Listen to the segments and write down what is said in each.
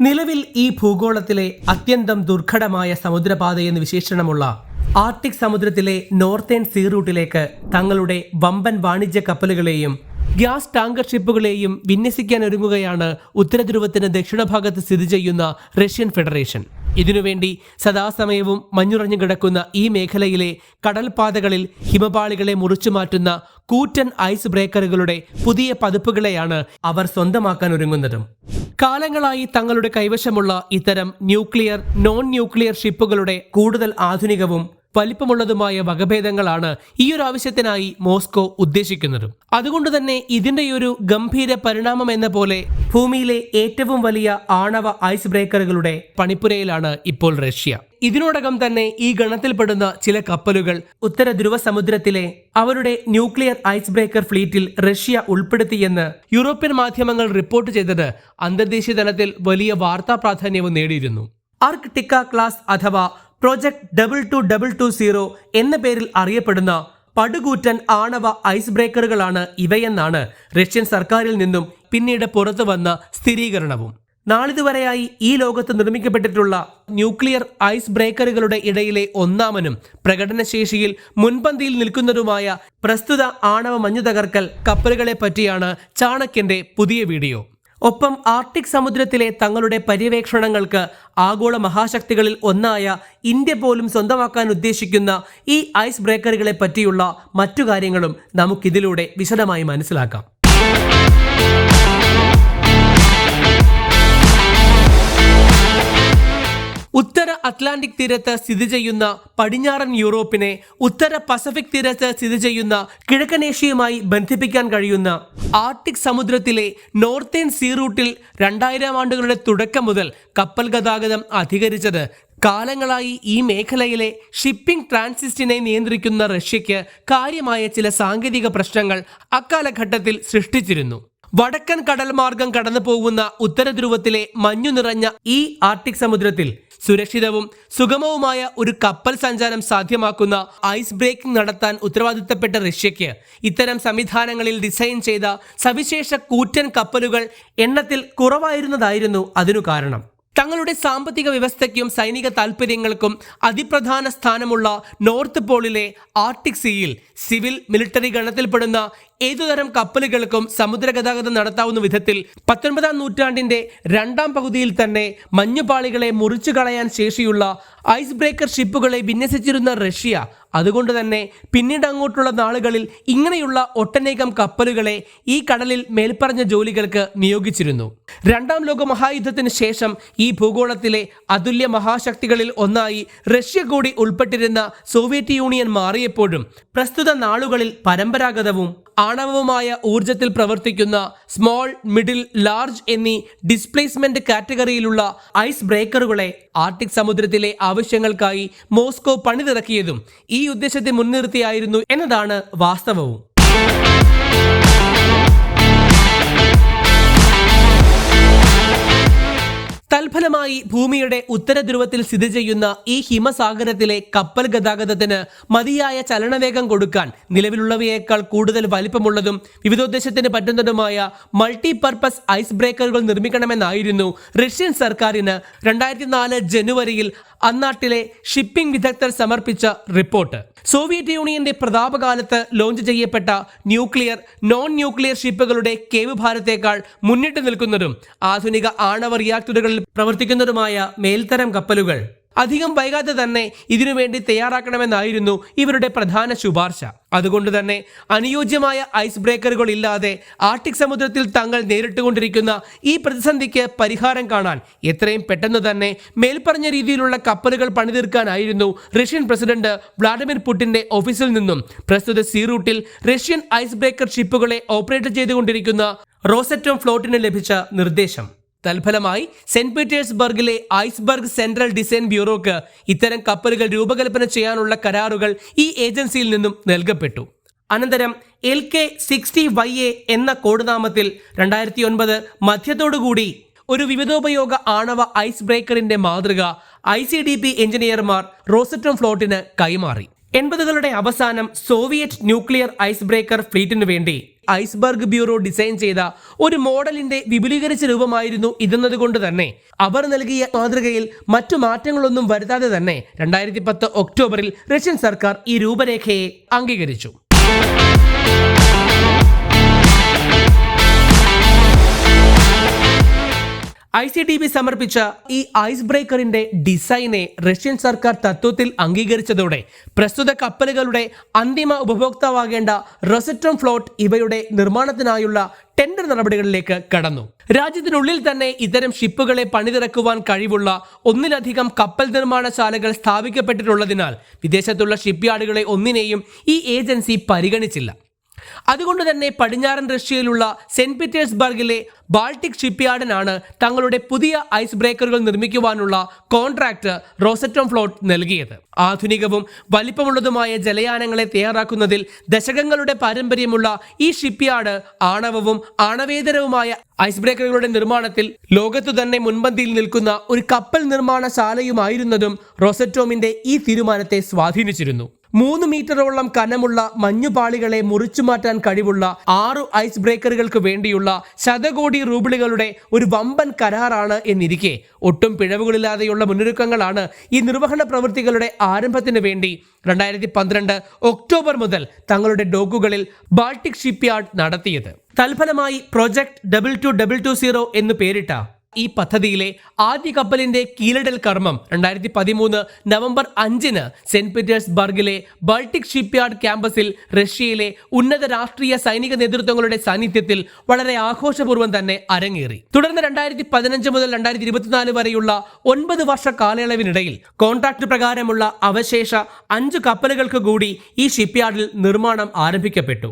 നിലവിൽ ഈ ഭൂഗോളത്തിലെ അത്യന്തം ദുർഘടമായ സമുദ്രപാതയെന്ന് വിശേഷണമുള്ള ആർട്ടിക് സമുദ്രത്തിലെ നോർത്തേൺ സീ റൂട്ടിലേക്ക് തങ്ങളുടെ വമ്പൻ വാണിജ്യ കപ്പലുകളെയും ഗ്യാസ് ടാങ്കർ ഷിപ്പുകളെയും വിന്യസിക്കാൻ ഒരുങ്ങുകയാണ് ഉത്തരധ്രുവത്തിന് ദക്ഷിണഭാഗത്ത് സ്ഥിതി ചെയ്യുന്ന റഷ്യൻ ഫെഡറേഷൻ. ഇതിനുവേണ്ടി സദാസമയവും മഞ്ഞുറഞ്ഞു കിടക്കുന്ന ഈ മേഖലയിലെ കടൽപാതകളിൽ ഹിമപാളികളെ മുറിച്ചു മാറ്റുന്ന കൂറ്റൻ ഐസ് ബ്രേക്കറുകളുടെ പുതിയ പതിപ്പുകളെയാണ് അവർ സ്വന്തമാക്കാൻ ഒരുങ്ങുന്നതും. കാലങ്ങളായി തങ്ങളുടെ കൈവശമുള്ള ഇത്തരം ന്യൂക്ലിയർ നോൺ ന്യൂക്ലിയർ ഷിപ്പുകളുടെ കൂടുതൽ ആധുനികവും വലിപ്പമുള്ളതുമായ വകഭേദങ്ങളാണ് ഈ ഒരു ആവശ്യത്തിനായി മോസ്കോ ഉദ്ദേശിക്കുന്നതും. അതുകൊണ്ട് തന്നെ ഇതിന്റെ ഒരു ഗംഭീര പരിണാമം എന്ന പോലെ ഭൂമിയിലെ ഏറ്റവും വലിയ ആണവ ഐസ് ബ്രേക്കറുകളുടെ പണിപ്പുരയിലാണ് ഇപ്പോൾ റഷ്യ. ഇതിനോടകം തന്നെ ഈ ഗണത്തിൽപ്പെടുന്ന ചില കപ്പലുകൾ ഉത്തര ധ്രുവ സമുദ്രത്തിലെ അവരുടെ ന്യൂക്ലിയർ ഐസ് ബ്രേക്കർ ഫ്ലീറ്റിൽ റഷ്യ ഉൾപ്പെടുത്തിയെന്ന് യൂറോപ്യൻ മാധ്യമങ്ങൾ റിപ്പോർട്ട് ചെയ്തത് അന്തർദേശീയ തലത്തിൽ വലിയ വാർത്താ പ്രാധാന്യവും നേടിയിരുന്നു. ആർക്ടിക്ക ക്ലാസ് അഥവാ project double two double two zero എന്ന പേരിൽ അറിയപ്പെടുന്ന പടുകൂറ്റൻ ആണവ ഐസ് ബ്രേക്കറുകളാണ് ഇവയെന്നാണ് റഷ്യൻ സർക്കാരിൽ നിന്നും പിന്നീട് പുറത്തു വന്ന സ്ഥിരീകരണവും. നാളിതുവരെയായി ഈ ലോകത്ത് നിർമ്മിക്കപ്പെട്ടിട്ടുള്ള ന്യൂക്ലിയർ ഐസ് ബ്രേക്കറുകളുടെ ഇടയിലെ ഒന്നാമനും പ്രകടനശേഷിയിൽ മുൻപന്തിയിൽ നിൽക്കുന്നതുമായ പ്രസ്തുത ആണവ മഞ്ഞു തകർക്കൽ കപ്പലുകളെ പറ്റിയാണ് ചാണക്യന്റെ പുതിയ വീഡിയോ. ഒപ്പം ആർട്ടിക് സമുദ്രത്തിലെ തങ്ങളുടെ പര്യവേക്ഷണങ്ങൾക്ക് ആഗോള മഹാശക്തികളിൽ ഒന്നായ ഇന്ത്യ പോലും സ്വന്തമാക്കാൻ ഉദ്ദേശിക്കുന്ന ഈ ഐസ് ബ്രേക്കറുകളെ പറ്റിയുള്ള മറ്റു കാര്യങ്ങളും നമുക്കിതിലൂടെ വിശദമായി മനസ്സിലാക്കാം. അറ്റ്ലാന്റിക് തീരത്ത് സ്ഥിതി ചെയ്യുന്ന പടിഞ്ഞാറൻ യൂറോപ്പിനെ ഉത്തര പസഫിക് തീരത്ത് സ്ഥിതി ചെയ്യുന്ന കിഴക്കൻ ഏഷ്യയുമായി ബന്ധിപ്പിക്കാൻ കഴിയുന്ന ആർട്ടിക് സമുദ്രത്തിലെ നോർത്തേൺ സീ റൂട്ടിൽ രണ്ടായിരം ആണ്ടുകളുടെ തുടക്കം മുതൽ കപ്പൽ ഗതാഗതം അധികരിച്ചത് കാലങ്ങളായി ഈ മേഖലയിലെ ഷിപ്പിംഗ് ട്രാൻസിസ്റ്റിനെ നിയന്ത്രിക്കുന്ന റഷ്യയ്ക്ക് കാര്യമായ ചില സാങ്കേതിക പ്രശ്നങ്ങൾ അക്കാലഘട്ടത്തിൽ സൃഷ്ടിച്ചിരുന്നു. വടക്കൻ കടൽ മാർഗം കടന്നു പോകുന്ന ഉത്തരധ്രുവത്തിലെ മഞ്ഞു നിറഞ്ഞ ഈ ആർട്ടിക് സമുദ്രത്തിൽ സുരക്ഷിതവും സുഗമവുമായ ഒരു കപ്പൽ സഞ്ചാരം സാധ്യമാക്കുന്ന ഐസ് ബ്രേക്കിംഗ് നടത്താൻ ഉത്തരവാദിത്തപ്പെട്ട റഷ്യയ്ക്ക് ഇത്തരം സംവിധാനങ്ങളിൽ ഡിസൈൻ ചെയ്ത സവിശേഷ കൂറ്റൻ കപ്പലുകൾ എണ്ണത്തിൽ കുറവായിരുന്നതായിരുന്നു അതിനു കാരണം. തങ്ങളുടെ സാമ്പത്തിക വ്യവസ്ഥയ്ക്കും സൈനിക താൽപ്പര്യങ്ങൾക്കും അതിപ്രധാന സ്ഥാനമുള്ള നോർത്ത് പോളിലെ ആർട്ടിക് സീയിൽ സിവിൽ മിലിറ്ററി ഗണത്തിൽപ്പെടുന്ന ഏതുതരം കപ്പലുകൾക്കും സമുദ്ര ഗതാഗതം നടത്താവുന്ന വിധത്തിൽ പത്തൊൻപതാം നൂറ്റാണ്ടിന്റെ രണ്ടാം പകുതിയിൽ തന്നെ മഞ്ഞുപാളികളെ മുറിച്ചു കളയാൻ ശേഷിയുള്ള ഐസ് ബ്രേക്കർ ഷിപ്പുകളെ വിന്യസിച്ചിരുന്ന റഷ്യ അതുകൊണ്ട് തന്നെ പിന്നീട് അങ്ങോട്ടുള്ള നാളുകളിൽ ഇങ്ങനെയുള്ള ഒട്ടനേകം കപ്പലുകളെ ഈ കടലിൽ മേൽപ്പറഞ്ഞ ജോലികൾക്ക് നിയോഗിച്ചിരുന്നു. രണ്ടാം ലോക മഹായുദ്ധത്തിന് ശേഷം ഈ ഭൂഗോളത്തിലെ അതുല്യ മഹാശക്തികളിൽ ഒന്നായി റഷ്യ കൂടി ഉൾപ്പെട്ടിരുന്ന സോവിയറ്റ് യൂണിയൻ മാറിയപ്പോഴും പ്രസ്തുത നാളുകളിൽ പരമ്പരാഗതവും ആണവവുമായ ഊർജത്തിൽ പ്രവർത്തിക്കുന്ന സ്മോൾ മിഡിൽ ലാർജ് എന്നീ ഡിസ്പ്ലേസ്മെന്റ് കാറ്റഗറിയിലുള്ള ഐസ് ബ്രേക്കറുകളെ ആർട്ടിക് സമുദ്രത്തിലെ ആവശ്യങ്ങൾക്കായി മോസ്കോ പണിതിറക്കിയതും ഈ ഉദ്ദേശത്തെ മുൻനിർത്തിയായിരുന്നു എന്നതാണ് വാസ്തവവും. തൽഫലമായി ഭൂമിയുടെ ഉത്തരധ്രുവത്തിൽ സ്ഥിതി ചെയ്യുന്ന ഈ ഹിമസാഗരത്തിലെ കപ്പൽ ഗതാഗതത്തിന് മതിയായ ചലനവേഗം കൊടുക്കാൻ നിലവിലുള്ളവയേക്കാൾ കൂടുതൽ വലിപ്പമുള്ളതും വിവിധോദ്ദേശത്തിന് പറ്റുന്നതുമായ മൾട്ടി പർപ്പസ് ഐസ് ബ്രേക്കറുകൾ നിർമ്മിക്കണമെന്നായിരുന്നു റഷ്യൻ സർക്കാരിന് രണ്ടായിരത്തി നാല് ജനുവരിയിൽ അന്നാട്ടിലെ ഷിപ്പിംഗ് വിദഗ്ധർ സമർപ്പിച്ച റിപ്പോർട്ട്. സോവിയറ്റ് യൂണിയന്റെ പ്രതാപകാലത്ത് ലോഞ്ച് ചെയ്യപ്പെട്ട ന്യൂക്ലിയർ നോൺ ന്യൂക്ലിയർ ഷിപ്പുകളുടെ കേവ് ഭാരത്തേക്കാൾ മുന്നിട്ട് നിൽക്കുന്നതും ആധുനിക ആണവ റിയാക്ടറുകളിൽ പ്രവർത്തിക്കുന്നതുമായ മേൽത്തരം കപ്പലുകൾ. അധികം വൈകാതെ തന്നെ ഇതിനുവേണ്ടി തയ്യാറാക്കണമെന്നായിരുന്നു ഇവരുടെ പ്രധാന ശുപാർശ. അതുകൊണ്ട് തന്നെ അനുയോജ്യമായ ഐസ് ബ്രേക്കറുകൾ ഇല്ലാതെ ആർട്ടിക് സമുദ്രത്തിൽ തങ്ങൾ നേരിട്ടുകൊണ്ടിരിക്കുന്ന ഈ പ്രതിസന്ധിക്ക് പരിഹാരം കാണാൻ എത്രയും പെട്ടെന്ന് തന്നെ മേൽപ്പറഞ്ഞ രീതിയിലുള്ള കപ്പലുകൾ പണിതീർക്കാനായിരുന്നു റഷ്യൻ പ്രസിഡന്റ് വ്ളാഡിമിർ പുടിന്റെ ഓഫീസിൽ നിന്നും പ്രസ്തുത സീ റൂട്ടിൽ റഷ്യൻ ഐസ് ബ്രേക്കർ ഷിപ്പുകളെ ഓപ്പറേറ്റ് ചെയ്തുകൊണ്ടിരിക്കുന്ന റോസറ്റോം ഫ്ലോട്ടിന് ലഭിച്ച നിർദ്ദേശം. തൽഫലമായി സെന്റ് പീറ്റേഴ്സ്ബർഗിലെ ഐസ്ബർഗ് സെൻട്രൽ ഡിസൈൻ ബ്യൂറോക്ക് ഇത്തരം കപ്പലുകൾ രൂപകൽപ്പന ചെയ്യാനുള്ള കരാറുകൾ ഈ ഏജൻസിയിൽ നിന്നും നൽകപ്പെട്ടു. അനന്തരം L K sixty Y A എന്ന കോഡുനാമത്തിൽ രണ്ടായിരത്തി ഒൻപത് മധ്യത്തോടുകൂടി ഒരു വിവിധോപയോഗ ആണവ ഐസ് ബ്രേക്കറിന്റെ മാതൃക ഐ സി ഡി പി എഞ്ചിനീയർമാർ റോസറ്റം ഫ്ലോട്ടിന് കൈമാറി. എൺപതുകളുടെ അവസാനം സോവിയറ്റ് ന്യൂക്ലിയർ ഐസ് ബ്രേക്കർ ഫ്ലീറ്റിനു വേണ്ടി ഐസ്ബർഗ് ബ്യൂറോ ഡിസൈൻ ചെയ്ത ഒരു മോഡലിന്റെ വിപുലീകരിച്ച രൂപമായിരുന്നു ഇതെന്നതുകൊണ്ട് തന്നെ. അവർ നൽകിയ മാതൃകയിൽ മറ്റു മാറ്റങ്ങളൊന്നും വരുത്താതെ തന്നെ രണ്ടായിരത്തി പത്ത് ഒക്ടോബറിൽ റഷ്യൻ സർക്കാർ ഈ രൂപരേഖയെ അംഗീകരിച്ചു. ഐ സി ടി ബി സമർപ്പിച്ച ഈ ഐസ് ബ്രേക്കറിന്റെ ഡിസൈനെ റഷ്യൻ സർക്കാർ തത്വത്തിൽ അംഗീകരിച്ചതോടെ പ്രസ്തുത കപ്പലുകളുടെ അന്തിമ ഉപഭോക്താവാകേണ്ട റൊസറ്റം ഫ്ലോട്ട് ഇവയുടെ നിർമ്മാണത്തിനായുള്ള ടെൻഡർ നടപടികളിലേക്ക് കടന്നു. രാജ്യത്തിനുള്ളിൽ തന്നെ ഇത്തരം ഷിപ്പുകളെ പണിതിറക്കുവാൻ കഴിവുള്ള ഒന്നിലധികം കപ്പൽ നിർമ്മാണശാലകൾ സ്ഥാപിക്കപ്പെട്ടിട്ടുള്ളതിനാൽ വിദേശത്തുള്ള ഷിപ്പ്യാർഡുകളെ ഒന്നിനെയും ഈ ഏജൻസി പരിഗണിച്ചില്ല. അതുകൊണ്ട് തന്നെ പടിഞ്ഞാറൻ റഷ്യയിലുള്ള സെന്റ് പീറ്റേഴ്സ്ബർഗിലെ ബാൾട്ടിക് ഷിപ്പ്യാർഡിനാണ് തങ്ങളുടെ പുതിയ ഐസ് ബ്രേക്കറുകൾ നിർമ്മിക്കുവാനുള്ള കോൺട്രാക്ട് റോസറ്റോം ഫ്ലോട്ട് നൽകിയത്. ആധുനികവും വലിപ്പമുള്ളതുമായ ജലയാനങ്ങളെ തയ്യാറാക്കുന്നതിൽ ദശകങ്ങളുടെ പാരമ്പര്യമുള്ള ഈ ഷിപ്പ്യാർഡ് ആണവവും ആണവേതരവുമായ ഐസ് ബ്രേക്കറുകളുടെ നിർമ്മാണത്തിൽ ലോകത്തു തന്നെ മുൻപന്തിയിൽ നിൽക്കുന്ന ഒരു കപ്പൽ നിർമ്മാണശാലയുമായിരുന്നതും റോസറ്റോമിന്റെ ഈ തീരുമാനത്തെ സ്വാധീനിച്ചിരുന്നു. മൂന്ന് മീറ്ററോളം കനമുള്ള മഞ്ഞുപാളികളെ മുറിച്ചു മാറ്റാൻ കഴിവുള്ള ആറു ഐസ് ബ്രേക്കറുകൾക്ക് വേണ്ടിയുള്ള ശതകോടി റൂബിളുകളുടെ ഒരു വമ്പൻ കരാറാണ് എന്നിരിക്കെ. ഒട്ടും പിഴവുകളില്ലാതെയുള്ള മുന്നൊരുക്കങ്ങളാണ് ഈ നിർവഹണ പ്രവൃത്തികളുടെ ആരംഭത്തിന് വേണ്ടി രണ്ടായിരത്തി പന്ത്രണ്ട് ഒക്ടോബർ മുതൽ തങ്ങളുടെ ഡോക്കുകളിൽ ബാൾട്ടിക് ഷിപ്പ്യാർഡ് നടത്തിയത്. തൽഫലമായി project double two double two zero എന്ന് പേരിട്ട ഈ പദ്ധതിയിലെ ആദ്യ കപ്പലിന്റെ കീഴടൽ കർമ്മം രണ്ടായിരത്തി പതിമൂന്ന് നവംബർ അഞ്ചിന് സെന്റ് പീറ്റേഴ്സ്ബർഗിലെ ബൾട്ടിക് ഷിപ്പ്യാർഡ് ക്യാമ്പസിൽ റഷ്യയിലെ ഉന്നത രാഷ്ട്രീയ സൈനിക നേതൃത്വങ്ങളുടെ സാന്നിധ്യത്തിൽ വളരെ ആഘോഷപൂർവം തന്നെ അരങ്ങേറി. തുടർന്ന് രണ്ടായിരത്തി പതിനഞ്ച് മുതൽ രണ്ടായിരത്തി ഇരുപത്തിനാല് വരെയുള്ള ഒൻപത് വർഷ കാലയളവിനിടയിൽ കോൺട്രാക്ട് പ്രകാരമുള്ള അവശേഷ അഞ്ച് കപ്പലുകൾക്ക് കൂടി ഈ ഷിപ്പ്യാർഡിൽ നിർമ്മാണം ആരംഭിക്കപ്പെട്ടു.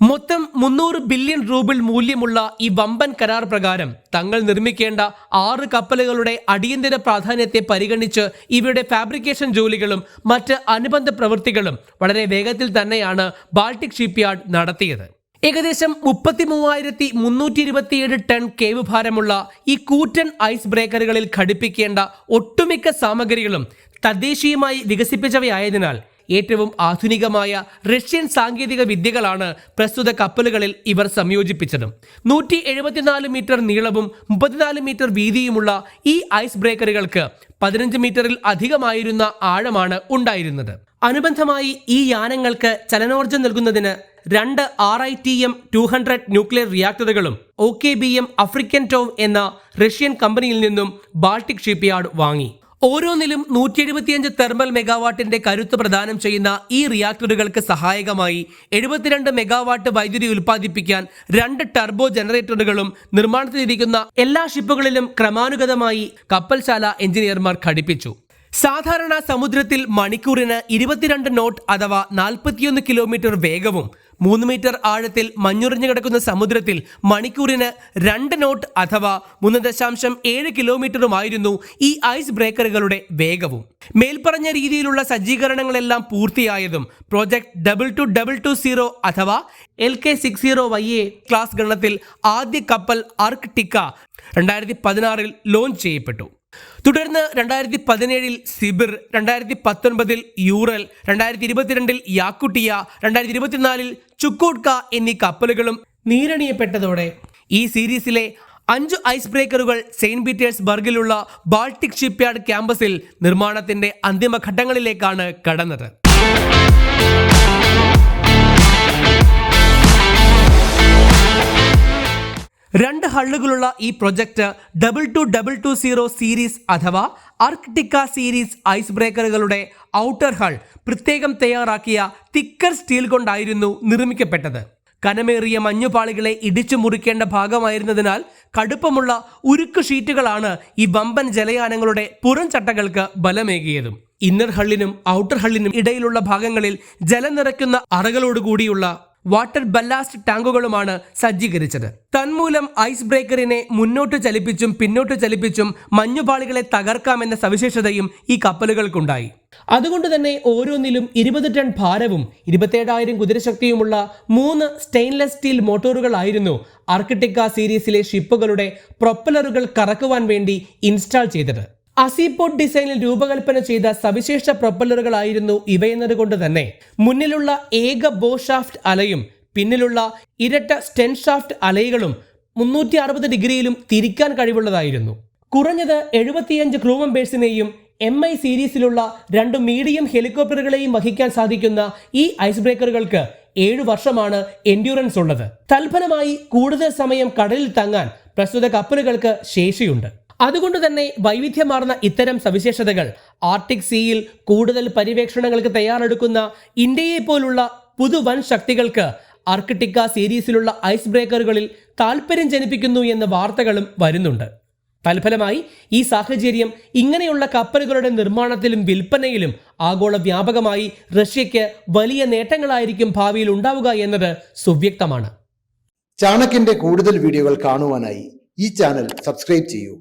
മൊത്തം മുന്നൂറ് ബില്യൺ റൂബിൾ മൂല്യമുള്ള ഈ വമ്പൻ കരാർ പ്രകാരം തങ്ങൾ നിർമ്മിക്കേണ്ട ആറ് കപ്പലുകളുടെ അടിയന്തര പ്രാധാന്യത്തെ പരിഗണിച്ച് ഇവയുടെ ഫാബ്രിക്കേഷൻ ജോലികളും മറ്റ് അനുബന്ധ പ്രവൃത്തികളും വളരെ വേഗത്തിൽ തന്നെയാണ് ബാൾട്ടിക് ഷിപ്പ്യാർഡ് നടത്തിയത്. ഏകദേശം മുപ്പത്തി മൂവായിരത്തി മുന്നൂറ്റി ഇരുപത്തിയേഴ് ടൺ കേവ് ഭാരമുള്ള ഈ കൂറ്റൻ ഐസ് ബ്രേക്കറുകളിൽ ഘടിപ്പിക്കേണ്ട ഒട്ടുമിക്ക സാമഗ്രികളും തദ്ദേശീയമായി വികസിപ്പിച്ചവയായതിനാൽ ഏറ്റവും ആധുനികമായ റഷ്യൻ സാങ്കേതിക വിദ്യകളാണ് പ്രസ്തുത കപ്പലുകളിൽ ഇവർ സംയോജിപ്പിച്ചത്. നൂറ്റി എഴുപത്തിനാല് മീറ്റർ നീളവും മുപ്പത്തിനാല് മീറ്റർ വീതിയുമുള്ള ഈ ഐസ് ബ്രേക്കറുകൾക്ക് പതിനഞ്ച് മീറ്ററിൽ അധികമായിരുന്ന ആഴമാണ് ഉണ്ടായിരുന്നത്. അനുബന്ധമായി ഈ യാനങ്ങൾക്ക് ചലനോർജം നൽകുന്നതിന് രണ്ട് R I T M two hundred nuclear റിയാക്ടറുകളും O K B M Afrikantov എന്ന റഷ്യൻ കമ്പനിയിൽ നിന്നും ബാൾട്ടിക് ഷിപ്പ്യാർഡ് വാങ്ങി. ഓരോന്നിലും നൂറ്റി എഴുപത്തിയഞ്ച് തെർമൽ മെഗാവാട്ടിന്റെ കരുത്ത് പ്രദാനം ചെയ്യുന്ന ഈ റിയാക്ടറുകൾക്ക് സഹായകമായി എഴുപത്തിരണ്ട് മെഗാവാട്ട് വൈദ്യുതി ഉൽപ്പാദിപ്പിക്കാൻ രണ്ട് ടർബോ ജനറേറ്ററുകളും നിർമ്മാണത്തിലിരിക്കുന്ന എല്ലാ ഷിപ്പുകളിലും ക്രമാനുഗതമായി കപ്പൽശാല എഞ്ചിനീയർമാർ ഘടിപ്പിച്ചു. സാധാരണ സമുദ്രത്തിൽ മണിക്കൂറിന് ഇരുപത്തിരണ്ട് നോട്ട് അഥവാ നാൽപ്പത്തിയൊന്ന് കിലോമീറ്റർ വേഗവും മൂന്ന് മീറ്റർ ആഴത്തിൽ മഞ്ഞുറിഞ്ഞു കിടക്കുന്ന സമുദ്രത്തിൽ മണിക്കൂറിന് രണ്ട് നോട്ട് അഥവാ മൂന്ന് ദശാംശം ഏഴ് കിലോമീറ്ററുമായിരുന്നു ഈ ഐസ് ബ്രേക്കറുകളുടെ വേഗവും. മേൽപ്പറഞ്ഞ രീതിയിലുള്ള സജ്ജീകരണങ്ങളെല്ലാം പൂർത്തിയായതും project double two double two zero അഥവാ L K six zero Y A class ഗണത്തിൽ ആദ്യ കപ്പൽ ആർക്ക് ടിക്ക രണ്ടായിരത്തി പതിനാറിൽ ലോഞ്ച് ചെയ്യപ്പെട്ടു. തുടർന്ന് രണ്ടായിരത്തി പതിനേഴിൽ സിബിർ രണ്ടായിരത്തി പത്തൊൻപതിൽ യൂറൽ രണ്ടായിരത്തി ഇരുപത്തിരണ്ടിൽ യാക്കുട്ടിയ രണ്ടായിരത്തി ഇരുപത്തിനാലിൽ ചുക്കോട്ക എന്നീ കപ്പലുകളും നീരണിയപ്പെട്ടതോടെ ഈ സീരീസിലെ അഞ്ച് ഐസ് ബ്രേക്കറുകൾ സെയിന്റ് പീറ്റേഴ്സ് ബർഗിലുള്ള ബാൾട്ടിക് ഷിപ്പ്യാർഡ് ക്യാമ്പസിൽ നിർമ്മാണത്തിന്റെ അന്തിമഘട്ടങ്ങളിലേക്കാണ് കടന്നത്. രണ്ട് ഹള്ളുകളുള്ള ഈ project double two double two zero series അഥവാ ആർക്ടിക്ക സീരീസ് ഐസ് ബ്രേക്കറുകളുടെ ഔട്ടർ ഹൾ പ്രത്യേകം തയ്യാറാക്കിയ തിക്കർ സ്റ്റീൽ കൊണ്ടായിരുന്നു നിർമ്മിക്കപ്പെട്ടത്. കനമേറിയ മഞ്ഞുപാളികളെ ഇടിച്ചു മുറിക്കേണ്ട ഭാഗമായിരുന്നതിനാൽ കടുപ്പമുള്ള ഉരുക്ക് ഷീറ്റുകളാണ് ഈ വമ്പൻ ജലയാനങ്ങളുടെ പുറം ചട്ടകൾക്ക് ബലമേകിയതും. ഇന്നർ ഹള്ളിനും ഔട്ടർ ഹള്ളിനും ഇടയിലുള്ള ഭാഗങ്ങളിൽ ജലം നിറയ്ക്കുന്ന അറകളോടുകൂടിയുള്ള വാട്ടർ ബല്ലാസ്റ്റ് ടാങ്കുകളുമാണ് സജ്ജീകരിച്ചത്. തന്മൂലം ഐസ് ബ്രേക്കറിനെ മുന്നോട്ട് ചലിപ്പിച്ചും പിന്നോട്ട് ചലിപ്പിച്ചും മഞ്ഞുപാളികളെ തകർക്കാമെന്ന സവിശേഷതയും ഈ കപ്പലുകൾക്കുണ്ടായി. അതുകൊണ്ട് തന്നെ ഓരോന്നിലും ഇരുപത് ടൺ ഭാരവും ഇരുപത്തേഴായിരം കുതിരശക്തിയുമുള്ള മൂന്ന് സ്റ്റെയിൻലെസ് സ്റ്റീൽ മോട്ടോറുകളായിരുന്നു ആർക്കിടെക്ക സീരീസിലെ ഷിപ്പുകളുടെ പ്രൊപ്പലറുകൾ കറക്കുവാൻ വേണ്ടി ഇൻസ്റ്റാൾ ചെയ്തത്. അസീപോഡ് ഡിസൈനിൽ രൂപകൽപ്പന ചെയ്ത സവിശേഷ പ്രൊപ്പല്ലറുകളായിരുന്നു ഇവയെന്നതുകൊണ്ട് തന്നെ. മുന്നിലുള്ള ഏക ബോഷാഫ്റ്റ് അലയും പിന്നിലുള്ള ഇരട്ട സ്റ്റെൻഷാഫ്റ്റ് അലയുകളും മുന്നൂറ്റി അറുപത് ഡിഗ്രിയിലും തിരിക്കാൻ കഴിവുള്ളതായിരുന്നു. കുറഞ്ഞത് എഴുപത്തിയഞ്ച് ക്രൂ മെമ്പേഴ്സിനെയും എം ഐ സീരീസിലുള്ള രണ്ട് മീഡിയം ഹെലികോപ്റ്ററുകളെയും വഹിക്കാൻ സാധിക്കുന്ന ഈ ഐസ് ബ്രേക്കറുകൾക്ക് ഏഴു വർഷമാണ് എൻഡ്യൂറൻസ് ഉള്ളത്. തൽഫലമായി കൂടുതൽ സമയം കടലിൽ തങ്ങാൻ പ്രസ്തുത കപ്പലുകൾക്ക് ശേഷിയുണ്ട്. അതുകൊണ്ട് തന്നെ വൈവിധ്യമാർന്ന ഇത്തരം സവിശേഷതകൾ ആർട്ടിക് സീയിൽ കൂടുതൽ പര്യവേക്ഷണങ്ങൾക്ക് തയ്യാറെടുക്കുന്ന ഇന്ത്യയെ പോലുള്ള പുതുവൻ ശക്തികൾക്ക് ആർക്കിട്ടിക്ക സീരീസിലുള്ള ഐസ് ബ്രേക്കറുകളിൽ താല്പര്യം ജനിപ്പിക്കുന്നു എന്ന വാർത്തകളും വരുന്നുണ്ട്. തൽഫലമായി ഈ സാഹചര്യം ഇങ്ങനെയുള്ള കപ്പലുകളുടെ നിർമ്മാണത്തിലും വിൽപ്പനയിലും ആഗോള വ്യാപകമായി റഷ്യയ്ക്ക് വലിയ നേട്ടങ്ങളായിരിക്കും ഭാവിയിൽ ഉണ്ടാവുക എന്നത് സുവ്യക്തമാണ്. ചാണക്യന്റെ കൂടുതൽ വീഡിയോകൾ കാണുവാനായി ഈ ചാനൽ സബ്സ്ക്രൈബ് ചെയ്യൂ.